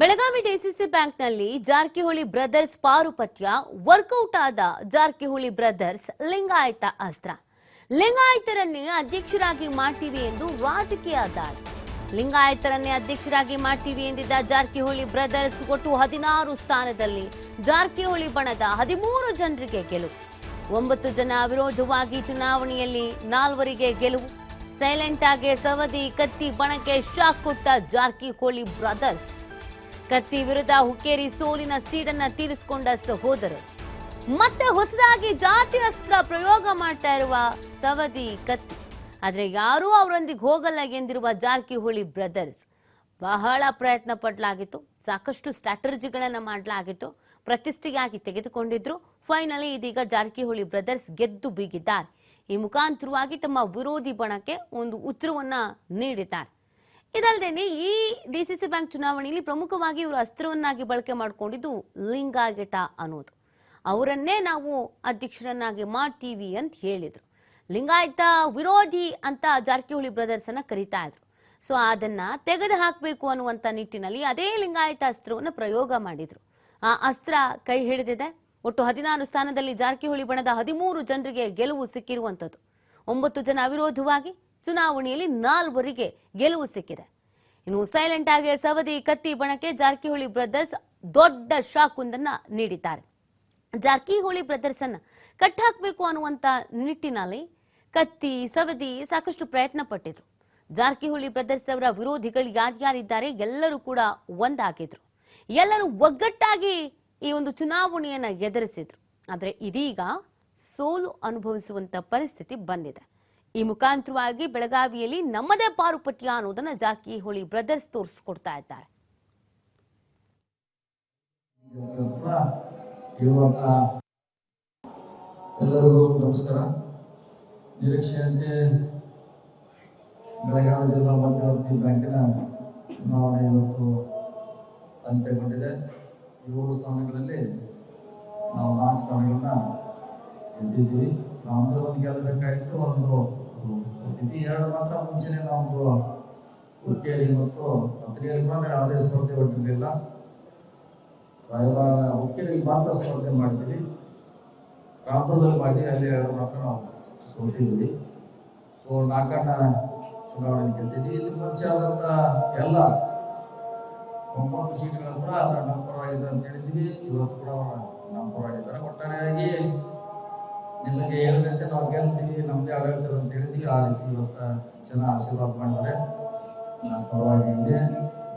Belagavi DCC ಬ್ಯಾಂಕ್ನಲ್ಲಿ Jarkiholi brothers ಪಾರುಪತ್ಯ workout ಆದ Jarkiholi brothers Lingayat ಅಸ್ತ್ರ. ಲಿಂಗಾಯತರನ್ನೇ ಅಧ್ಯಕ್ಷರಾಗಿ ಮಾಡ್ತೀವಿ ಎಂದು ರಾಜಕೀಯ ದಾಳಿ. ಲಿಂಗಾಯತರನ್ನೇ ಅಧ್ಯಕ್ಷರಾಗಿ ಮಾಡ್ತೀವಿ ಎಂದಿದ್ದ ಜಾರಕಿಹೊಳಿ ಬ್ರದರ್ಸ್ ಒಟ್ಟು ಹದಿನಾರು ಸ್ಥಾನದಲ್ಲಿ ಜಾರಕಿಹೊಳಿ ಬಣದ ಹದಿಮೂರು ಜನರಿಗೆ ಗೆಲುವು. ಒಂಬತ್ತು ಜನ ವಿರೋಧವಾಗಿ ಚುನಾವಣೆಯಲ್ಲಿ ನಾಲ್ವರಿಗೆ ಗೆಲುವು. ಸೈಲೆಂಟ್ ಆಗಿ ಸವದಿ ಕತ್ತಿ ಬಣಕ್ಕೆ ಶಾಕ್ ಕೊಟ್ಟ ಜಾರಕಿಹೊಳಿ ಬ್ರದರ್ಸ್ ಕತ್ತಿ ವಿರುದ್ಧ ಹುಕ್ಕೇರಿ ಸೋಲಿನ ಸೀಡನ್ನ ತೀರಿಸಿಕೊಂಡ ಸಹೋದರು ಮತ್ತೆ ಹೊಸದಾಗಿ ಜಾತಿ ಅಸ್ತ್ರ ಪ್ರಯೋಗ ಮಾಡ್ತಾ ಇರುವ ಸವದಿ ಕತ್ತಿ. ಆದ್ರೆ ಯಾರೂ ಅವರೊಂದಿಗೆ ಹೋಗಲ್ಲ ಎಂದಿರುವ ಜಾರಕಿಹೊಳಿ ಬ್ರದರ್ಸ್. ಬಹಳ ಪ್ರಯತ್ನ ಪಡಲಾಗಿತ್ತು, ಸಾಕಷ್ಟು ಸ್ಟ್ರಾಟರ್ಜಿಗಳನ್ನ ಮಾಡಲಾಗಿತ್ತು ಪ್ರತಿಷ್ಠೆಯಾಗಿ ತೆಗೆದುಕೊಂಡಿದ್ರು. ಫೈನಲಿ ಇದೀಗ ಜಾರಕಿಹೊಳಿ ಬ್ರದರ್ಸ್ ಗೆದ್ದು ಬೀಗಿದ್ದಾರೆ. ಈ ಮುಖಾಂತರವಾಗಿ ತಮ್ಮ ವಿರೋಧಿ ಬಣಕ್ಕೆ ಒಂದು ಉತ್ತರವನ್ನ ನೀಡಿದ್ದಾರೆ. ಇದಲ್ಲದೆ ಈ ಡಿಸಿಸಿ ಬ್ಯಾಂಕ್ ಚುನಾವಣೆಯಲ್ಲಿ ಪ್ರಮುಖವಾಗಿ ಇವರು ಅಸ್ತ್ರವನ್ನಾಗಿ ಬಳಕೆ ಮಾಡಿಕೊಂಡಿದ್ದು ಲಿಂಗಾಯತ ಅನ್ನೋದು. ಅವರನ್ನೇ ನಾವು ಅಧ್ಯಕ್ಷರನ್ನಾಗಿ ಮಾಡ್ತೀವಿ ಅಂತ ಹೇಳಿದರು. ಲಿಂಗಾಯತ ವಿರೋಧಿ ಅಂತ ಜಾರಕಿಹೊಳಿ ಬ್ರದರ್ಸ್ ಅನ್ನ ಕರೀತಾ ಇದ್ರು. ಸೊ ಅದನ್ನ ತೆಗೆದು ಹಾಕಬೇಕು ಅನ್ನುವಂಥ ನಿಟ್ಟಿನಲ್ಲಿ ಅದೇ ಲಿಂಗಾಯತ ಅಸ್ತ್ರವನ್ನು ಪ್ರಯೋಗ ಮಾಡಿದ್ರು. ಆ ಅಸ್ತ್ರ ಕೈ ಹಿಡಿದಿದೆ. ಒಟ್ಟು ಹದಿನಾರು ಸ್ಥಾನದಲ್ಲಿ ಜಾರಕಿಹೊಳಿ ಬಣದ ಹದಿಮೂರು ಜನರಿಗೆ ಗೆಲುವು ಸಿಕ್ಕಿರುವಂಥದ್ದು. ಒಂಬತ್ತು ಜನ ಅವಿರೋಧವಾಗಿ ಚುನಾವಣೆಯಲ್ಲಿ ನಾಲ್ವರಿಗೆ ಗೆಲುವು ಸಿಕ್ಕಿದೆ. ಇನ್ನು ಸೈಲೆಂಟ್ ಆಗಿ ಸವದಿ ಕತ್ತಿ ಬಣಕ್ಕೆ ಜಾರಕಿಹೊಳಿ ಬ್ರದರ್ಸ್ ದೊಡ್ಡ ಶಾಕ್ ಒಂದನ್ನ ನೀಡಿದ್ದಾರೆ. ಜಾರಕಿಹೊಳಿ ಬ್ರದರ್ಸ್ ಅನ್ನ ಕಟ್ಟಾಕ್ಬೇಕು ಅನ್ನುವಂತ ನಿಟ್ಟಿನಲ್ಲಿ ಕತ್ತಿ, ಸವದಿ ಸಾಕಷ್ಟು ಪ್ರಯತ್ನ ಪಟ್ಟಿದ್ರು. ಜಾರಕಿಹೊಳಿ ಬ್ರದರ್ಸ್ ಅವರ ವಿರೋಧಿಗಳು ಯಾರ್ಯಾರಿದ್ದಾರೆ ಎಲ್ಲರೂ ಕೂಡ ಒಂದಾಗಿದ್ರು. ಎಲ್ಲರೂ ಒಗ್ಗಟ್ಟಾಗಿ ಈ ಒಂದು ಚುನಾವಣೆಯನ್ನ ಎದುರಿಸಿದ್ರು. ಆದ್ರೆ ಇದೀಗ ಸೋಲು ಅನುಭವಿಸುವಂತ ಪರಿಸ್ಥಿತಿ ಬಂದಿದೆ. ಈ ಮುಖಾಂತರವಾಗಿ ಬೆಳಗಾವಿಯಲ್ಲಿ ನಮ್ಮದೇ ಪಾರುಪತ್ಯ ಅನ್ನೋದನ್ನ ಜಾಕಿಹೊಳಿ ಬ್ರದರ್ಸ್ ತೋರಿಸ್ಕೊಡ್ತಾ ಇದ್ದಾರೆ. ಎಲ್ಲರಿಗೂ ನಮಸ್ಕಾರ. ನಿರೀಕ್ಷೆಯಂತೆ ಬೆಳಗಾವಿ ಜಿಲ್ಲಾ ಮಧ್ಯವರ್ತಿ ಬ್ಯಾಂಕಿನ ಚುನಾವಣೆ ಇವತ್ತು ಅಂತ್ಯಗೊಂಡಿದೆ. ಏಳು ಸ್ಥಾನಗಳಲ್ಲಿ ನಾವು ನಾಲ್ಕು ಸ್ಥಾನಗಳನ್ನ ಗೆದ್ದಿದ್ವಿ ನಮ್ದು ಒಂದು ಗೆಲ್ಲಬೇಕಾಗಿತ್ತು, ಒಂದು ಇದು ಎರಡು ಮಾತ್ರ ಮುಂಚೆನೆ ನಾವು ಹುಕ್ಕೇರಿ ಮತ್ತು ಪತ್ರಿಕೆಯಲ್ಲಿ ಕೂಡ ಯಾವುದೇ ಸ್ಪರ್ಧೆ ಹೊಟ್ಟಿರಲಿಲ್ಲ ರಾಯಬಾಗ ಹುಕ್ಕೇರಿಗೆ ಮಾತ್ರ ಸ್ಪರ್ಧೆ ಮಾಡ್ತೀವಿ ರಾಮಪುರದಲ್ಲಿ ಮಾಡಿ, ಅಲ್ಲಿ ಎರಡು ಮಾತ್ರ ನಾವು ಸೋತಿದ್ವಿ. ಸೊ, ನಾಲ್ಕಣ್ಣ ಚುನಾವಣೆ ಗೆದ್ದಿದ್ವಿ. ಇಲ್ಲಿ ಮುಂಚೆ ಆದಂಥ ಎಲ್ಲ ಒಂಬತ್ತು ಸೀಟ್ಗಳು ಕೂಡ ಅದರ ನಮ್ಮ ಪರವಾಗಿದೆ ಅಂತ ಹೇಳಿದ್ವಿ. ಇವತ್ತು ಕೂಡ ನಮ್ಮ ಪರವಾಗಿದ್ದಾರೆ. ಒಟ್ಟಾರೆಯಾಗಿ ನಿಮಗೆ ಹೇಳಿದಂತೆ ನಾವು ಗೆಲ್ತೀವಿ ನಮ್ದೇ ಆಡಳಿತ ಅಂತ ಹೇಳಿದ್ವಿ. ಆ ರೀತಿ ಇವತ್ತು ಜನ ಆಶೀರ್ವಾದ ಮಾಡಿದ್ರೆ ನಾನು ಪರವಾಗಿ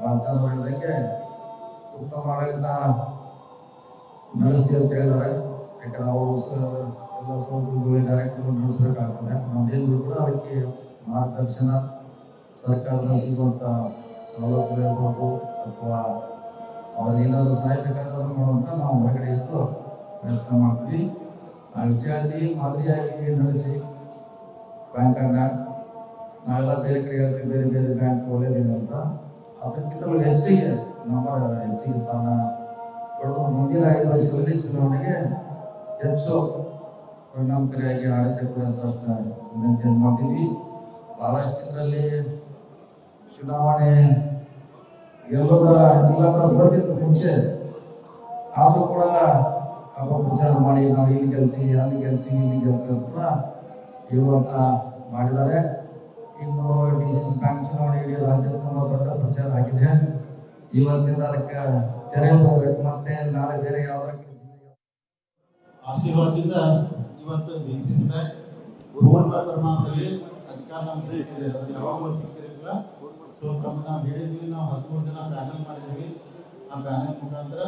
ಭಾಳ ಚೆನ್ನಾಗಿ ಹೇಳಿದಂಗೆ ಉತ್ತಮ ಆಡಳಿತ ನಡೆಸ್ತೀವಿ ಅಂತ ಹೇಳಿದ್ದಾರೆ. ಯಾಕಂದ್ರೆ ಅವರು ಎಲ್ಲ ಸೌಲಭ್ಯಗಳು ಡೈರೆಕ್ಟರ್ ನಡೆಸಬೇಕಾಗ್ತದೆ. ನಾವೇನು ಕೂಡ ಅದಕ್ಕೆ ಮಾರ್ಗದರ್ಶನ ಸರ್ಕಾರದ ಸಿಗುವಂತ ಸೌಲಭ್ಯ ಇರ್ಬೋದು, ಅಥವಾ ಅವ್ರಿಗೆ ಏನಾದ್ರು ಸಹಾಯ ಬೇಕಾದ್ರೆ ಮಾಡುವಂತ ನಾವು ಹೊರಗಡೆ ಇದ್ದು ಪ್ರಯತ್ನ ಮಾಡ್ತೀವಿ. ಹೇಳ್ತೀವಿ ಮಾದರಿಯಾಗಿ ನಡೆಸಿ ಬ್ಯಾಂಕನ್ನ ನಾವೆಲ್ಲ ಬೇರೆ ಕಡೆ ಹೇಳ್ತೀವಿ, ಬೇರೆ ಬೇರೆ ಬ್ಯಾಂಕ್ ಒಳ್ಳೇದಿದೆ ಅಂತ. ಅದಕ್ಕಿಂತ ಹೆಚ್ಚಿಗೆ ನಮ್ಮ ಹೆಚ್ಚಿಗೆ ಸ್ಥಾನ ಪಡೆದು ಮುಂದಿನ ಐದು ವರ್ಷದಲ್ಲಿ ಚುನಾವಣೆಗೆ ಹೆಚ್ಚು ಪರಿಣಾಮಕಾರಿಯಾಗಿ ಆಡಳಿತ ಕೊಡುವಂತ ವಿನಂತಿಯನ್ನು ಮಾಡ್ತೀವಿ. ಬಹಳಷ್ಟು ಇದರಲ್ಲಿ ಚುನಾವಣೆ ಎಲ್ಲದ ಇಲ್ಲ ಮುಂಚೆ ಆದರೂ ಕೂಡ ಅವ ವಿಚಾರ ಮಾಡಿ ನಾವು ಇಲ್ಲಿ ಗೆಲ್ತೀವಿ ಅಲ್ಲಿ ಗೆಲ್ತೀವಿ ಇಲ್ಲಿ ಗೆಲ್ತೀವಿ ಅಂತ ಇವರು ಅಂತ ಮಾಡಿದ್ದಾರೆ ಇನ್ನು ಡಿ ಸಿ ಸಿ ಬ್ಯಾಂಕ್ ಚುನಾವಣೆಗೆ ರಾಜ್ಯದ ತುಂಬ ದೊಡ್ಡ ಪ್ರಚಾರ ಆಗಿದೆ ಇವತ್ತಿಂದ ಅದಕ್ಕೆ ತೆರೆ ಹೋಗ್ಬೇಕು ಮತ್ತೆ ನಾಳೆ ಬೇರೆ ಯಾವ ಆಶೀರ್ವಾದದಿಂದ ಇವತ್ತು ಡಿಸಿಸಿ ಬ್ಯಾಂಕ್ ಪೂರ್ಣ ಪ್ರಮಾಣದಲ್ಲಿ ಅಧಿಕಾರ ನಮ್ಗೆ ಅದು ಯಾವಾಗಲೂ ಸಿಕ್ಕಿರಲಿಲ್ಲ ಸೊ ತಮ್ಮ ನಾವು ಹೇಳಿದ್ವಿ ನಾವು ಹದಿಮೂರು ಜನ ಪ್ಯಾನಲ್ ಮಾಡಿದ್ವಿ ಆ ಪ್ಯಾನಲ್ ಮುಖಾಂತರ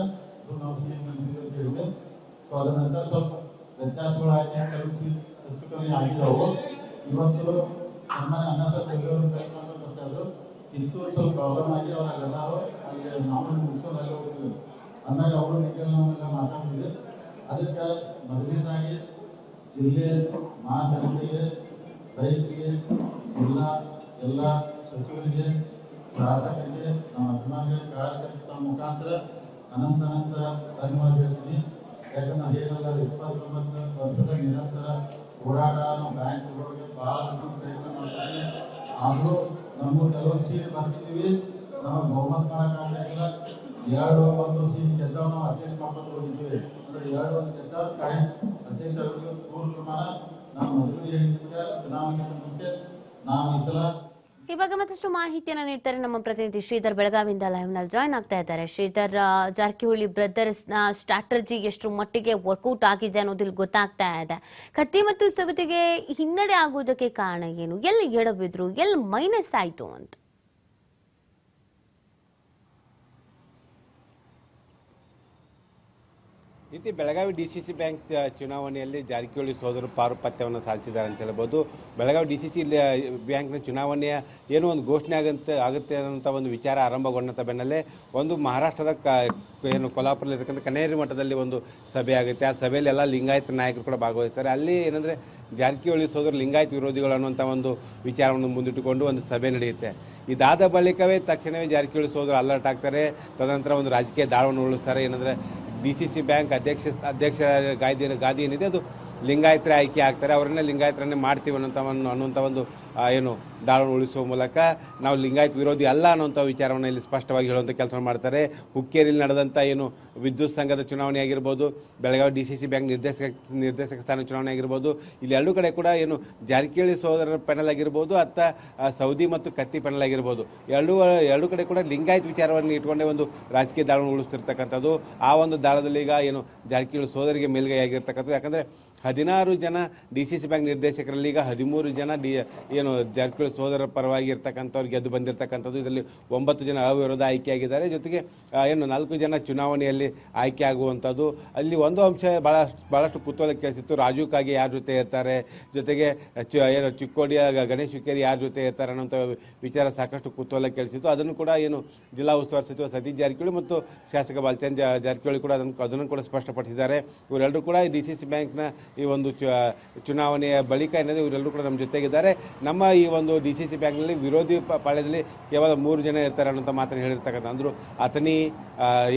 ಸೊ ನಾವು ಸಿಎಂ ಅಂತ ಹೇಳಿದ್ವಿ ಸೊ ಅದರ ಸ್ವಲ್ಪ ವ್ಯತ್ಯಾಸಗಳು ಆಯ್ತು. ಕೆಲವು ಹೆಚ್ಚು ಕಮ್ಮಿ ಆಗಿದ್ದವು ಇವತ್ತು ಸನ್ಮಾನ್ಯ ಅನ್ನ ಸರ್ ಬೆಂಗಳೂರು ಪ್ರಯತ್ನ ಸ್ವಲ್ಪ ಪ್ರಾಬ್ಲಮ್ ಆಗಿ ಅವ್ರು ಎಲ್ಲರೂ ಅಲ್ಲಿ ನಾವು ಮುಗಿಸೋದು ಅಲ್ಲಿ ಹೋಗ್ತಿದ್ವಿ ಅಂದಾಗ ಅವರು ನಿಖಿಲ್ ನಾವೆಲ್ಲ ಮಾತಾಡ್ತಿದ್ವಿ ಅದಕ್ಕೆ ಮೊದಲನೇದಾಗಿ ಜಿಲ್ಲೆ ಮಹಾನಗರಿಗೆ ರೈತರಿಗೆ, ಜಿಲ್ಲಾ, ಎಲ್ಲ ಸಚಿವರಿಗೆ, ಶಾಸಕರಿಗೆ, ನಮ್ಮ ಅಭಿಮಾನಿಗಳಿಗೆ ಕಾರ್ಯಕರ್ತರ ಮುಖಾಂತರ ಅನಂತ ಅನಂತ ಧನ್ಯವಾದ ಹೇಳ್ತೀನಿ ಯಾಕಂದ್ರೆ ಅದೇನಲ್ಲ ಇಪ್ಪತ್ತೊಂಬತ್ತು ವರ್ಷದ ನಿರಂತರ ಹೋರಾಟ ನಾವು ಬ್ಯಾಂಕ್ ಹೋಗೋಕೆ ಭಾಳ ಪ್ರಯತ್ನ ಮಾಡ್ತಾರೆ ಆದರೂ ನಮ್ಮ ಕೆಲವೊಂದು ಸೀಟ್ ಬರ್ತಿದ್ದೀವಿ ನಾವು ಬಹುಮತ ಮಾಡೋಕ್ಕಾಗಲಿಲ್ಲ ಎರಡು ಒಂದು ಸೀಟ್ ಗೆದ್ದವ್ ನಾವು ಅಧ್ಯಕ್ಷ ಮಾಡ್ಕೊಂಡು ಹೋಗಿದ್ದೀವಿ ಅಂದ್ರೆ ಎರಡು ಒಂದು ಗೆದ್ದ ಕಾಯಂ ಅಧ್ಯಕ್ಷ ಅವರಿಗೆ ಪೂರ್ವ ಪ್ರಮಾಣ. ನಾವು ಮೊದಲು ಹೇಳಿದ್ರೆ ಚುನಾವಣೆಗೆ ಮುಂಚೆ ನಾವು ಈ ಇವಾಗ ಮತ್ತಷ್ಟು ಮಾಹಿತಿಯನ್ನು ನೀಡ್ತಾರೆ ನಮ್ಮ ಪ್ರತಿನಿಧಿ ಶ್ರೀಧರ್ ಬೆಳಗಾವಿಯಿಂದ ಲೈವ್ನಲ್ಲಿ ಜಾಯ್ನ್ ಆಗ್ತಾ ಇದ್ದಾರೆ. ಶ್ರೀಧರ್ ಜಾರಕಿಹೊಳಿ ಬ್ರದರ್ಸ್ನ ಸ್ಟ್ರಾಟಜಿ ಎಷ್ಟು ಮಟ್ಟಿಗೆ ವರ್ಕೌಟ್ ಆಗಿದೆ ಅನ್ನೋದಿಲ್ಲಿ ಗೊತ್ತಾಗ್ತಾ ಇದೆ. ಕತ್ತಿ ಮತ್ತು ಸವತಿಗೆ ಹಿನ್ನಡೆ ಆಗುವುದಕ್ಕೆ ಕಾರಣ ಏನು? ಎಲ್ಲಿ ಎಡಬಿದ್ರು ಎಲ್ಲಿ ಮೈನಸ್ ಆಯಿತು ಅಂತ? ಇತಿ Belagavi D C C bank ಚುನಾವಣೆಯಲ್ಲಿ ಜಾರಕಿಹೊಳಿ ಸೋದರರು ಪಾರುಪತ್ಯವನ್ನು ಸಾಧಿಸಿದ್ದಾರೆ ಅಂತ ಹೇಳ್ಬೋದು. ಬೆಳಗಾವಿ ಡಿ ಸಿ ಸಿ ಬ್ಯಾಂಕ್ನ ಚುನಾವಣೆಯ ಏನೋ ಒಂದು ಘೋಷಣೆ ಆಗಂತ, ಆಗುತ್ತೆ ಅನ್ನೋಂಥ ಒಂದು ವಿಚಾರ ಆರಂಭಗೊಂಡಂಥ ಬೆನ್ನಲ್ಲೇ ಒಂದು ಮಹಾರಾಷ್ಟ್ರದ ಕ, ಏನು ಕೊಲ್ಹಾಪುರದಲ್ಲಿ ಇರತಕ್ಕಂಥ ಕನೇರಿ ಮಠದಲ್ಲಿ ಒಂದು ಸಭೆ ಆಗುತ್ತೆ. ಆ ಸಭೆಯಲ್ಲಿ ಎಲ್ಲ ಲಿಂಗಾಯತ ನಾಯಕರು ಕೂಡ ಭಾಗವಹಿಸ್ತಾರೆ. ಅಲ್ಲಿ ಏನಂದರೆ ಜಾರಕಿಹೊಳಿ ಸೋದರ ಲಿಂಗಾಯತ ವಿರೋಧಿಗಳು ಅನ್ನುವಂಥ ಒಂದು ವಿಚಾರವನ್ನು ಮುಂದಿಟ್ಟುಕೊಂಡು ಒಂದು ಸಭೆ ನಡೆಯುತ್ತೆ. ಇದಾದ ಬಳಿಕವೇ ತಕ್ಷಣವೇ ಜಾರಕಿಹೊಳಿ ಸೋದರು ಅಲರ್ಟ್ ಆಗ್ತಾರೆ. ತದನಂತರ ಒಂದು ರಾಜಕೀಯ ದಾಳವನ್ನು ಉಳಿಸ್ತಾರೆ ಏನಂದರೆ ಡಿ ಸಿ ಸಿ ಬ್ಯಾಂಕ್ ಅಧ್ಯಕ್ಷ ಅಧ್ಯಕ್ಷ ಗಾದಿ ಗಾದಿ ಏನಿದೆ ಅದು ಲಿಂಗಾಯತರ ಆಯ್ಕೆ ಆಗ್ತಾರೆ, ಅವರನ್ನೇ ಲಿಂಗಾಯತರನ್ನೇ ಮಾಡ್ತೀವಿ ಅನ್ನೋಂಥ ಒಂದು ಅನ್ನುವಂಥ ಒಂದು ಏನು ದಾಳು ಉಳಿಸುವ ಮೂಲಕ ನಾವು ಲಿಂಗಾಯತ್ ವಿರೋಧಿ ಅಲ್ಲ ಅನ್ನುವಂಥ ವಿಚಾರವನ್ನು ಇಲ್ಲಿ ಸ್ಪಷ್ಟವಾಗಿ ಹೇಳುವಂಥ ಕೆಲಸ ಮಾಡ್ತಾರೆ. ಹುಕ್ಕೇರಿಯಲ್ಲಿ ನಡೆದಂಥ ಏನು ವಿದ್ಯುತ್ ಸಂಘದ ಚುನಾವಣೆ ಆಗಿರ್ಬೋದು, Belagavi D C C bank ನಿರ್ದೇಶಕ ನಿರ್ದೇಶಕ ಸ್ಥಾನ ಚುನಾವಣೆ ಆಗಿರ್ಬೋದು, ಇಲ್ಲಿ ಎರಡು ಕಡೆ ಕೂಡ ಏನು ಜಾರಕಿಹೊಳಿ ಸೋದರರ ಪೆನಲ್ ಆಗಿರ್ಬೋದು, ಅತ್ತ ಸೌದಿ ಮತ್ತು ಕತ್ತಿ ಪೆನಲ್ ಆಗಿರ್ಬೋದು. ಎರಡೂ, ಎರಡು ಕಡೆ ಕೂಡ ಲಿಂಗಾಯತ್ ವಿಚಾರವನ್ನು ಇಟ್ಕೊಂಡೇ ಒಂದು ರಾಜಕೀಯ ದಾಳವನ್ನು ಉಳಿಸ್ತಿರ್ತಕ್ಕಂಥದ್ದು. ಆ ಒಂದು ದಾಳದಲ್ಲಿ ಈಗ ಏನು ಜಾರಕಿಹೊಳಿ ಸೋದರಿಗೆ ಮೇಲ್ಗೈ ಆಗಿರ್ತಕ್ಕಂಥದ್ದು. ಯಾಕಂದರೆ ಹದಿನಾರು ಜನ ಡಿ ಸಿ ಸಿ ಬ್ಯಾಂಕ್ ನಿರ್ದೇಶಕರಲ್ಲಿ, ಈಗ ಹದಿಮೂರು ಜನ ಡಿ, ಏನು ಜಾರಕಿಹೊಳಿ ಸೋದರ ಪರವಾಗಿ ಇರ್ತಕ್ಕಂಥವ್ರು ಗೆದ್ದು ಬಂದಿರತಕ್ಕಂಥದ್ದು. ಇದರಲ್ಲಿ ಒಂಬತ್ತು ಜನ ಅವಿರೋಧ ಆಯ್ಕೆಯಾಗಿದ್ದಾರೆ. ಜೊತೆಗೆ ಏನು, ನಾಲ್ಕು ಜನ ಚುನಾವಣೆಯಲ್ಲಿ ಆಯ್ಕೆ ಆಗುವಂಥದ್ದು ಅಲ್ಲಿ ಒಂದು ಅಂಶ ಭಾಳ ಭಾಳಷ್ಟು ಕುತೂಹಲ ಕೇಳಿಸಿತ್ತು. ರಾಜು ಕಾಗೆ ಯಾರ ಜೊತೆ ಇರ್ತಾರೆ? ಜೊತೆಗೆ, ಚು- ಏನು ಚಿಕ್ಕೋಡಿಯ ಗಣೇಶ್ ಹುಕ್ಕೇರಿ ಯಾರ ಜೊತೆ ಇರ್ತಾರೆ ಅನ್ನೋಂಥ ವಿಚಾರ ಸಾಕಷ್ಟು ಕುತೂಹಲ ಕೇಳಿಸಿತ್ತು. ಅದನ್ನು ಕೂಡ, ಏನು, ಜಿಲ್ಲಾ ಉಸ್ತುವಾರಿ ಸಚಿವ ಸತೀಶ್ ಜಾರಕಿಹೊಳಿ ಮತ್ತು ಶಾಸಕ ಬಾಲಚಂದ್ರ ಜಾರಕಿಹೊಳಿ ಕೂಡ ಅದನ್ನು ಅದನ್ನು ಕೂಡ ಸ್ಪಷ್ಟಪಡಿಸಿದ್ದಾರೆ. ಇವರೆಲ್ಲರೂ ಕೂಡ ಡಿ ಸಿ ಸಿ ಬ್ಯಾಂಕ್ನ ಈ ಒಂದು ಚುನಾವಣೆಯ ಬಳಿಕ ಏನಿದೆ, ಇವರೆಲ್ಲರೂ ಕೂಡ ನಮ್ಮ ಜೊತೆಗಿದ್ದಾರೆ. ನಮ್ಮ ಈ ಒಂದು ಡಿ ಸಿ ಸಿ ಬ್ಯಾಂಕ್ನಲ್ಲಿ ವಿರೋಧಿ ಪಾಳ್ಯದಲ್ಲಿ ಕೇವಲ ಮೂರು ಜನ ಇರ್ತಾರೆ ಅನ್ನೋಂಥ ಮಾತನ್ನು ಹೇಳಿರ್ತಕ್ಕಂಥ ಅಂದರು. ಅಥನಿ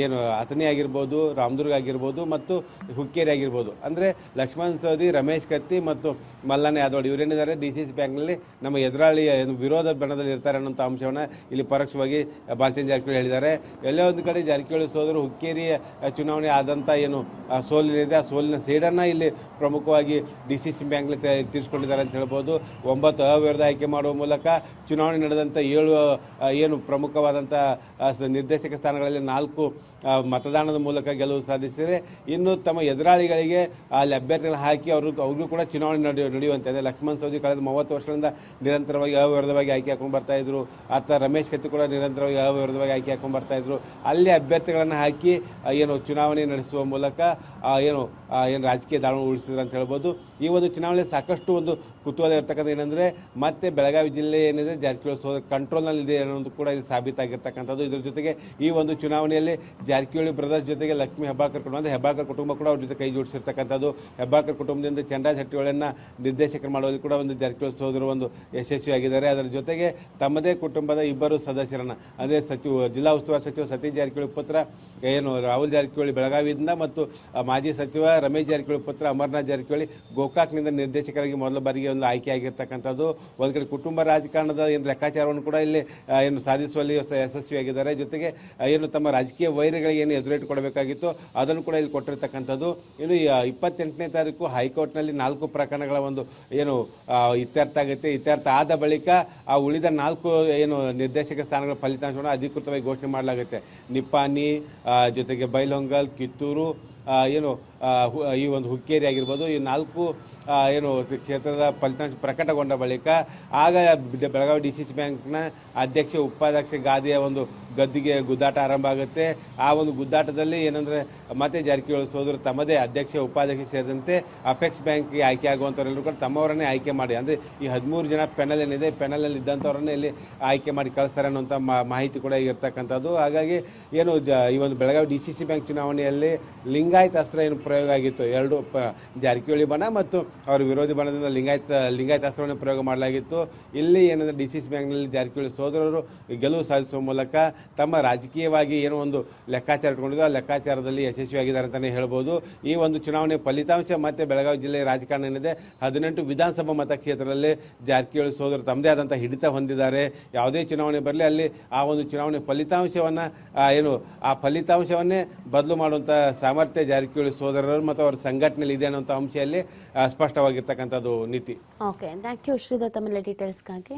ಏನು ಅತನಿ ಆಗಿರ್ಬೋದು, ರಾಮದುರ್ಗ ಆಗಿರ್ಬೋದು ಮತ್ತು ಹುಕ್ಕೇರಿ ಆಗಿರ್ಬೋದು. ಅಂದರೆ ಲಕ್ಷ್ಮಣ್ ಸವದಿ, ರಮೇಶ್ ಕತ್ತಿ ಮತ್ತು ಮಲ್ಲಾನೆ ಯಾದವ್ ಇವರೇನಿದ್ದಾರೆ? ಡಿ ಸಿ ಸಿ ಬ್ಯಾಂಕ್ನಲ್ಲಿ ನಮ್ಮ ಎದುರಾಳಿ ಏನು ವಿರೋಧ ಬಣದಲ್ಲಿ ಇರ್ತಾರೆ ಅನ್ನೋಂಥ ಅಂಶವನ್ನು ಇಲ್ಲಿ ಪರೋಕ್ಷವಾಗಿ ಬಾಲಚಂದ್ರ ಜಾರಕಿಹೊಳಿ ಹೇಳಿದ್ದಾರೆ. ಎಲ್ಲೇ ಒಂದು ಕಡೆ ಜಾರಕಿಹೊಳಿ ಸೋದರು ಹುಕ್ಕೇರಿಯ ಚುನಾವಣೆ ಆದಂಥ ಏನು ಸೋಲಿನಿದೆ. ಆ ಸೋಲಿನ ಸೇಡನ್ನು ಇಲ್ಲಿ ಪ್ರಮುಖವಾಗಿ ಡಿ ಸಿ ಸಿ ಬ್ಯಾಂಕ್ಲಿ ತೀರಿಸ್ಕೊಂಡಿದ್ದಾರೆ ಅಂತ ಹೇಳ್ಬೋದು. ಒಂಬತ್ತು ಅವಿರೋಧ ಆಯ್ಕೆ ಮಾಡುವ ಮೂಲಕ ಚುನಾವಣೆ ನಡೆದಂಥ ಏಳು ಏನು ಪ್ರಮುಖವಾದಂಥ ನಿರ್ದೇಶಕ ಸ್ಥಾನಗಳಲ್ಲಿ ನಾಲ್ಕು ಮತದಾನದ ಮೂಲಕ ಗೆಲುವು ಸಾಧಿಸಿದರೆ ಇನ್ನು ತಮ್ಮ ಎದುರಾಳಿಗಳಿಗೆ ಅಲ್ಲಿ ಅಭ್ಯರ್ಥಿಗಳು ಹಾಕಿ ಅವರು, ಅವ್ರಿಗೂ ಕೂಡ ಚುನಾವಣೆ ನಡೆಯು ನಡೆಯುವಂತಿದೆ. ಲಕ್ಷ್ಮಣ್ ಸೌದಿ ಕಳೆದ ಮೂವತ್ತು ವರ್ಷಗಳಿಂದ ನಿರಂತರವಾಗಿ ಅವಿರೋಧವಾಗಿ ಆಯ್ಕೆ ಹಾಕೊಂಡು ಬರ್ತಾ ಇದ್ರು. ಆತ ರಮೇಶ್ ಕತ್ತಿ ಕೂಡ ನಿರಂತರವಾಗಿ ಅವಿರೋಧವಾಗಿ ಆಯ್ಕೆ ಹಾಕೊಂಡು ಬರ್ತಾ ಇದ್ರು. ಅಲ್ಲಿ ಅಭ್ಯರ್ಥಿಗಳನ್ನು ಹಾಕಿ ಏನು ಚುನಾವಣೆ ನಡೆಸುವ ಮೂಲಕ ಏನು ಏನು ರಾಜಕೀಯ ದಾಳವನ್ನು ಉಳಿಸಿದ್ರು ಅಂತ ಹೇಳ್ಬೋದು. ಈ ಒಂದು ಚುನಾವಣೆ ಸಾಕಷ್ಟು ಒಂದು ಕುತೂಹಲ ಇರ್ತಕ್ಕಂಥ ಏನಂದರೆ, ಮತ್ತೆ ಬೆಳಗಾವಿ ಜಿಲ್ಲೆ ಏನಿದೆ, ಜಾರಕಿಹೊಳಿ ಸೋದರ ಕಂಟ್ರೋಲ್ನಲ್ಲಿದೆ ಅನ್ನೋದು ಕೂಡ ಇದು ಸಾಬೀತಾಗಿರ್ತಕ್ಕಂಥದ್ದು. ಇದ್ರ ಜೊತೆಗೆ ಈ ಒಂದು ಚುನಾವಣೆಯಲ್ಲಿ ಜಾರಕಿಹೊಳಿ ಬ್ರದರ್ಸ್ ಜೊತೆಗೆ ಲಕ್ಷ್ಮೀ ಹೆಬ್ಬಾಳ್ಕರ್ ಕುಟುಂಬ ಅಂದರೆ ಹೆಬ್ಬಾಳ್ಕರ್ ಕುಟುಂಬ ಕೂಡ ಅವ್ರ ಜೊತೆ ಕೈ ಜೋಡಿಸಿರ್ತಕ್ಕಂಥದ್ದು. ಹೆಬ್ಬಾಳ್ಕರ್ ಕುಟುಂಬದಿಂದ ಚಂಡಾ ಶೆಟ್ಟಿಗಳನ್ನು ನಿರ್ದೇಶಕರು ಮಾಡುವಲ್ಲಿ ಕೂಡ ಒಂದು ಜಾರಕಿಹೊಳಿ ಸೋದರು ಒಂದು ಯಶಸ್ವಿಯಾಗಿದ್ದಾರೆ. ಅದರ ಜೊತೆಗೆ ತಮ್ಮದೇ ಕುಟುಂಬದ ಇಬ್ಬರು ಸದಸ್ಯರನ್ನು ಅಂದರೆ ಸಚಿವ, ಜಿಲ್ಲಾ ಉಸ್ತುವಾರಿ ಸಚಿವ ಸತೀಶ್ ಜಾರಕಿಹೊಳಿ ಪುತ್ರ, ಏನು ರಾಹುಲ್ ಜಾರಕಿಹೊಳಿ ಬೆಳಗಾವಿಯಿಂದ ಮತ್ತು ಮಾಜಿ ಸಚಿವ ರಮೇಶ್ ಜಾರಕಿಹೊಳಿ ಪುತ್ರ, ಅಮರ್ನಾಥ್ ಜಾರಕಿಹೊಳಿ ಗೋಕಾಕ್ನಿಂದ ನಿರ್ದೇಶಕರಾಗಿ ಮೊದಲ ಬಾರಿಗೆ ಒಂದು ಆಯ್ಕೆಯಾಗಿರ್ತಕ್ಕಂಥದ್ದು. ಒಂದು ಕಡೆ ಕುಟುಂಬ ರಾಜಕಾರಣದ ಏನು ಲೆಕ್ಕಾಚಾರವನ್ನು ಕೂಡ ಇಲ್ಲಿ ಏನು ಸಾಧಿಸುವಲ್ಲಿ ಯಶಸ್ವಿಯಾಗಿದ್ದಾರೆ. ಜೊತೆಗೆ ಏನು ತಮ್ಮ ರಾಜಕೀಯ ವೈರಿಗಳಿಗೆ ಏನು ಎದುರೇಟು ಕೊಡಬೇಕಾಗಿತ್ತು, ಅದನ್ನು ಕೂಡ ಇಲ್ಲಿ ಕೊಟ್ಟಿರ್ತಕ್ಕಂಥದ್ದು. ಇನ್ನು ಇಪ್ಪತ್ತೆಂಟನೇ ತಾರೀಕು ಹೈಕೋರ್ಟ್ನಲ್ಲಿ ನಾಲ್ಕು ಪ್ರಕರಣಗಳ ಒಂದು, ಏನು ಇತ್ಯರ್ಥ ಆಗುತ್ತೆ ಇತ್ಯರ್ಥ ಆದ ಬಳಿಕ, ಆ, ಉಳಿದ ನಾಲ್ಕು, ಏನು, ನಿರ್ದೇಶಕ ಸ್ಥಾನಗಳ ಫಲಿತಾಂಶವನ್ನು ಅಧಿಕೃತವಾಗಿ ಘೋಷಣೆ ಮಾಡಲಾಗುತ್ತೆ. ನಿಪ್ಪಾನಿ ಜೊತೆಗೆ ಬೈಲೊಂಗಲ್, ಕಿತ್ತೂರು ಏನು ಈ ಒಂದು ಹುಕ್ಕೇರಿ ಆಗಿರ್ಬೋದು ಈ ನಾಲ್ಕು ಏನು ಕ್ಷೇತ್ರದ ಫಲಿತಾಂಶ ಪ್ರಕಟಗೊಂಡ ಬಳಿಕ ಆಗ ಬೆಳಗಾವಿ ಡಿ ಸಿ ಸಿ ಬ್ಯಾಂಕ್ನ ಅಧ್ಯಕ್ಷ ಉಪಾಧ್ಯಕ್ಷ ಗಾದಿಯ ಒಂದು ಗದ್ದಿಗೆ ಗುದ್ದಾಟ ಆರಂಭ ಆಗುತ್ತೆ. ಆ ಒಂದು ಗುದ್ದಾಟದಲ್ಲಿ ಏನಂದ್ರೆ ಮತ್ತೆ ಜಾರಕಿಹೊಳಿ ಸೋದರು ತಮ್ಮದೇ ಅಧ್ಯಕ್ಷ ಉಪಾಧ್ಯಕ್ಷ ಸೇರಿದಂತೆ ಅಪೆಕ್ಸ್ ಬ್ಯಾಂಕ್ಗೆ ಆಯ್ಕೆ ಆಗುವಂಥವರೆಲ್ಲರೂ ಕೂಡ ತಮ್ಮವರನ್ನೇ ಆಯ್ಕೆ ಮಾಡಿ. ಅಂದರೆ ಈ ಹದಿಮೂರು ಜನ ಪೆನಲ್ ಏನಿದೆ ಪೆನಲಲ್ಲಿ ಇದ್ದಂಥವ್ರನ್ನೇ ಇಲ್ಲಿ ಆಯ್ಕೆ ಮಾಡಿ ಕಳಿಸ್ತಾರೆ ಅನ್ನೋಂಥ ಮಾಹಿತಿ ಕೂಡ ಇರ್ತಕ್ಕಂಥದ್ದು. ಹಾಗಾಗಿ ಏನು ಈ ಒಂದು Belagavi D C C bank ಚುನಾವಣೆಯಲ್ಲಿ ಲಿಂಗಾಯತ ಅಸ್ತ್ರ ಏನು ಪ್ರಯೋಗ ಆಗಿತ್ತು? ಎರಡು ಪ ಜಾರಕಿಹೊಳಿ ಬಣ ಮತ್ತು ಅವರ ವಿರೋಧಿ ಬಣದಿಂದ ಲಿಂಗಾಯತ ಲಿಂಗಾಯತಾಸ್ತ್ರವನ್ನು ಪ್ರಯೋಗ ಮಾಡಲಾಗಿತ್ತು. ಇಲ್ಲಿ ಏನಂದ್ರೆ ಡಿ ಸಿ ಸಿ ಬ್ಯಾಂಕ್ನಲ್ಲಿ ಜಾರಕಿಹೊಳಿ ಸೋದರರು ಗೆಲುವು ಸಾಧಿಸುವ ಮೂಲಕ ತಮ್ಮ ರಾಜಕೀಯವಾಗಿ ಏನೋ ಒಂದು ಲೆಕ್ಕಾಚಾರ ಇಟ್ಕೊಂಡಿದ್ದು ಆ ಲೆಕ್ಕಾಚಾರದಲ್ಲಿ ಯಶಸ್ವಿಯಾಗಿದ್ದಾರೆ ಅಂತಲೇ ಹೇಳ್ಬೋದು. ಈ ಒಂದು ಚುನಾವಣೆ ಫಲಿತಾಂಶ ಮತ್ತೆ ಬೆಳಗಾವಿ ಜಿಲ್ಲೆಯ ರಾಜಕಾರಣ ಏನಿದೆ, ಹದಿನೆಂಟು ವಿಧಾನಸಭಾ ಮತಕ್ಷೇತ್ರದಲ್ಲಿ ಜಾರಕಿಹೊಳಿ ಸೋದರರು ತಮ್ಮದೇ ಆದಂಥ ಹಿಡಿತ ಹೊಂದಿದ್ದಾರೆ. ಯಾವುದೇ ಚುನಾವಣೆ ಬರಲಿ, ಅಲ್ಲಿ ಆ ಒಂದು ಚುನಾವಣೆ ಫಲಿತಾಂಶವನ್ನು ಏನು, ಆ ಫಲಿತಾಂಶವನ್ನೇ ಬದಲು ಮಾಡುವಂಥ ಸಾಮರ್ಥ್ಯ ಜಾರಕಿಹೊಳಿ ಸೋದರರು ಮತ್ತು ಅವರ ಸಂಘಟನೆಯಲ್ಲಿ ಇದೆ ಅನ್ನೋಂಥ ಅಂಶದಲ್ಲಿ ಸ್ಪಷ್ಟವಾಗಿರ್ತಕ್ಕಂಥದ್ದು ನೀತಿ. ಓಕೆ ಥ್ಯಾಂಕ್ ಯು ಶ್ರೀಧರ್ ತಮ್ಮೆಲ್ಲ ಡೀಟೇಲ್ಸ್ಗಾಗಿ